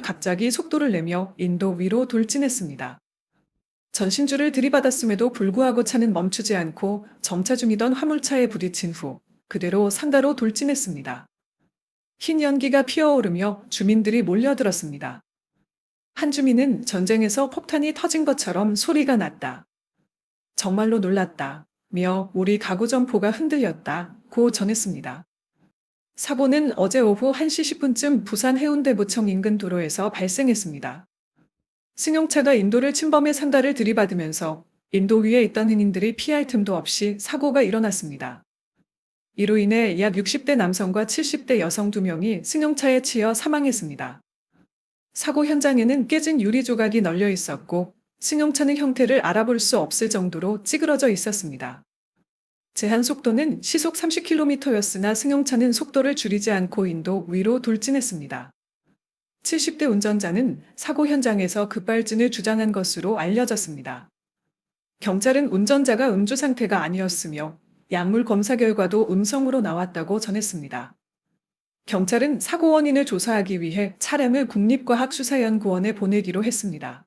갑자기 속도를 내며 인도 위로 돌진했습니다. 전신줄을 들이받았음에도 불구하고 차는 멈추지 않고 정차 중이던 화물차에 부딪힌 후 그대로 상가로 돌진했습니다. 흰 연기가 피어오르며 주민들이 몰려들었습니다. 한 주민은 전쟁에서 폭탄이 터진 것처럼 소리가 났다. 정말로 놀랐다. 며 우리 가구 점포가 흔들렸다. 고 전했습니다. 사고는 어제 오후 1시 10분쯤 부산 해운대구청 인근 도로에서 발생했습니다. 승용차가 인도를 침범해 상가를 들이받으면서 인도 위에 있던 행인들이 피할 틈도 없이 사고가 일어났습니다. 이로 인해 약 60대 남성과 70대 여성 2명이 승용차에 치여 사망했습니다. 사고 현장에는 깨진 유리 조각이 널려 있었고 승용차는 형태를 알아볼 수 없을 정도로 찌그러져 있었습니다. 제한 속도는 시속 30km였으나 승용차는 속도를 줄이지 않고 인도 위로 돌진했습니다. 70대 운전자는 사고 현장에서 급발진을 주장한 것으로 알려졌습니다. 경찰은 운전자가 음주 상태가 아니었으며 약물 검사 결과도 음성으로 나왔다고 전했습니다. 경찰은 사고 원인을 조사하기 위해 차량을 국립과학수사연구원에 보내기로 했습니다.